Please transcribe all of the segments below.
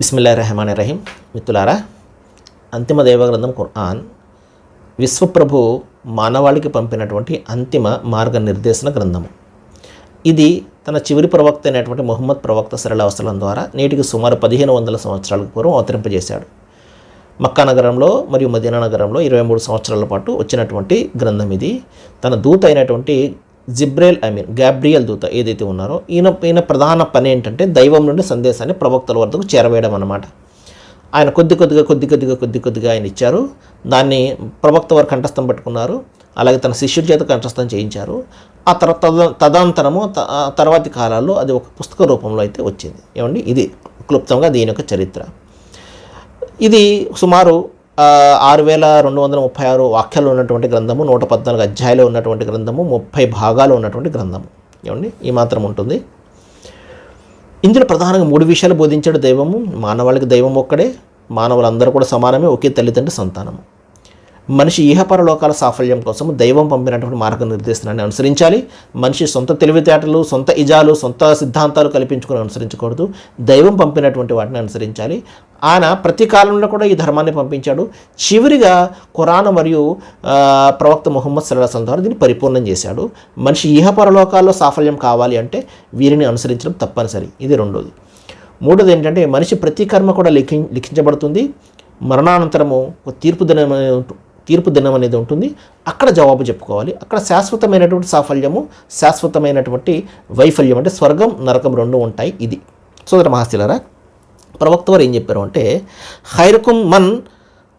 బిస్మిల్లా రెహమాన్ రహీం మిత్రులారా అంతిమ దేవగ్రంథం ఖుర్ఆన్ విశ్వప్రభు మానవాళికి పంపినటువంటి అంతిమ మార్గనిర్దేశన గ్రంథము ఇది తన చివరి ప్రవక్త అయినటువంటి మొహమ్మద్ ప్రవక్త సరళ అవసరం ద్వారా నేటికి సుమారు పదిహేను వందల సంవత్సరాలకు పూర్వం అవతరింపజేశాడు. మక్కా నగరంలో మరియు మదీనా నగరంలో ఇరవై మూడు సంవత్సరాల పాటు వచ్చినటువంటి గ్రంథం ఇది. తన దూత అయినటువంటి జిబ్రేల్ ఐ మీన్ గ్యాబ్రియల్ దూత ఏదైతే ఉన్నారో ఈయన ఈయన ప్రధాన పని ఏంటంటే దైవం నుండి సందేశాన్ని ప్రవక్తల వద్దకు చేరవేయడం అన్నమాట. ఆయన కొద్ది కొద్దిగా కొద్ది కొద్దిగా కొద్ది కొద్దిగా ఆయన ఇచ్చారు. దాన్ని ప్రవక్త వారు కంఠస్థం పట్టుకున్నారు. అలాగే తన శిష్యుడి చేత కంఠస్థం చేయించారు. ఆ తర్వాత తదంతరము త- తర్వాతి కాలాల్లో అది ఒక పుస్తక రూపంలో అయితే వచ్చింది. ఏమండి? ఇది క్లుప్తంగా దీని యొక్క చరిత్ర. ఇది సుమారు ఆరు వేల రెండు వందల ముప్పై ఆరు వాక్యాలు ఉన్నటువంటి గ్రంథము నూట పద్నాలుగు అధ్యాయాలు ఉన్నటువంటి గ్రంథము ముప్పై భాగాలు ఉన్నటువంటి గ్రంథము. ఏమండి? ఈ మాత్రం ఉంటుంది. ఇందులో ప్రధానంగా మూడు విషయాలు బోధించాడు దైవము. మానవాళికి దైవం ఒక్కడే. మానవులందరూ కూడా సమానమే. ఒకే తల్లిదండ్రి సంతానము. మనిషి ఈహపరలోకాల సాఫల్యం కోసం దైవం పంపినటువంటి మార్గనిర్దేశనాన్ని అనుసరించాలి. మనిషి సొంత తెలివితేటలు సొంత ఇజాలు సొంత సిద్ధాంతాలు కల్పించుకుని అనుసరించకూడదు. దైవం పంపినటువంటి వాటిని అనుసరించాలి. ఆయన ప్రతి కాలంలో కూడా ఈ ధర్మాన్ని పంపించాడు. చివరిగా ఖురాన్ మరియు ప్రవక్త ముహమ్మద్ సల్లాహం ద్వారా దీన్ని పరిపూర్ణం చేశాడు. మనిషి ఈహపరలోకాల్లో సాఫల్యం కావాలి అంటే వీరిని అనుసరించడం తప్పనిసరి. ఇది రెండోది. మూడోది ఏంటంటే మనిషి ప్రతి కర్మ కూడా లిఖి లిఖించబడుతుంది. మరణానంతరము ఒక తీర్పు దినం తీర్పు దినం అనేది ఉంటుంది. అక్కడ జవాబు చెప్పుకోవాలి. అక్కడ శాశ్వతమైనటువంటి సాఫల్యము శాశ్వతమైనటువంటి వైఫల్యం అంటే స్వర్గం నరకం రెండు ఉంటాయి. ఇది సోదర మహాశిలరా ప్రవక్త వారు ఏం చెప్పారు అంటే హైరకుం మన్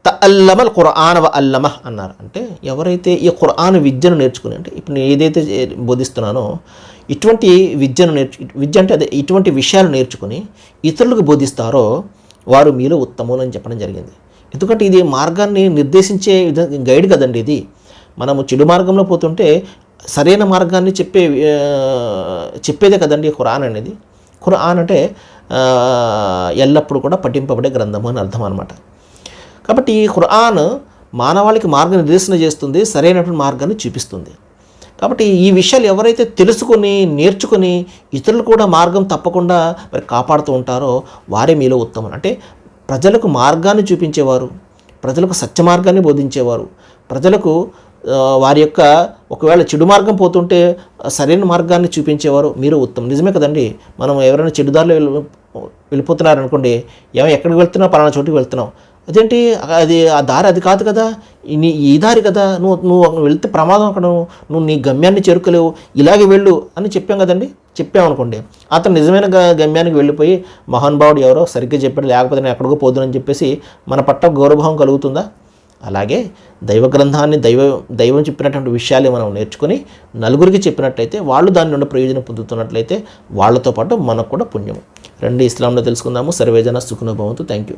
తల్లమల్ ఖురాన్ వ అల్లమహ్ అన్నారు. అంటే ఎవరైతే ఈ ఖురాన్ విద్యను నేర్చుకుని అంటే ఇప్పుడు నేను ఏదైతే బోధిస్తున్నానో ఇటువంటి విద్యను నేర్చు విద్య అంటే అదే ఇటువంటి విషయాలు నేర్చుకుని ఇతరులకు బోధిస్తారో వారు మీలో ఉత్తములు అని చెప్పడం జరిగింది. ఎందుకంటే ఇది మార్గాన్ని నిర్దేశించే విధ- గైడ్ కదండి ఇది. మనము చెడు మార్గంలో పోతుంటే సరైన మార్గాన్ని చెప్పే చెప్పేదే కదండి ఖురాన్ అనేది. ఖురాన్ అంటే ఎల్లప్పుడూ కూడా పఠింపబడే గ్రంథము అని అర్థం అనమాట కాబట్టి ఈ ఖురాన్ మానవాళికి మార్గనిర్దేశన చేస్తుంది సరైనటువంటి మార్గాన్ని చూపిస్తుంది. కాబట్టి ఈ విషయాలు ఎవరైతే తెలుసుకొని నేర్చుకొని ఇతరులు కూడా మార్గం తప్పకుండా మరి కాపాడుతూ ఉంటారో వారే మీలో ఉత్తమం. అంటే ప్రజలకు మార్గాన్ని చూపించేవారు ప్రజలకు సత్య మార్గాన్ని బోధించేవారు. ప్రజలకు వారి యొక్క ఒకవేళ చెడు మార్గం పోతుంటే సరైన మార్గాన్ని చూపించేవారు. మీరు ఉత్తమం నిజమే కదండి. మనం ఎవరైనా చెడు దారిలో వెళ్ళి వెళ్ళిపోతున్నారనుకోండి ఏమో ఎక్కడికి వెళ్తున్నావు? పలానా చోటుకి వెళ్తున్నావు. అదేంటి? అది ఆ దారి అది కాదు కదా. నీ ఈ దారి కదా. నువ్వు నువ్వు వెళ్తే ప్రమాదం అక్కడ. నువ్వు నీ గమ్యాన్ని చేరుకోలేవు. ఇలాగే వెళ్ళు అని చెప్పాం కదండి. చెప్పామనుకోండి అతను నిజమైన గ- గమ్యానికి వెళ్ళిపోయి మహానుభావుడు ఎవరో సరిగ్గా చెప్పాడు లేకపోతే నేను ఎక్కడికో పోదునని చెప్పేసి మన పట్ల గౌరవభావం కలుగుతుందా? అలాగే దైవ గ్రంథాన్ని దైవ దైవం చెప్పినటువంటి విషయాలు మనం నేర్చుకుని నలుగురికి చెప్పినట్లయితే వాళ్ళు దాని నుండి ప్రయోజనం పొందుతున్నట్లయితే వాళ్ళతో పాటు మనకు కూడా పుణ్యం రెండు ఇస్లాంలో తెలుసుకుందాము. సర్వేజన సుఖనుభవంతో థ్యాంక్ యూ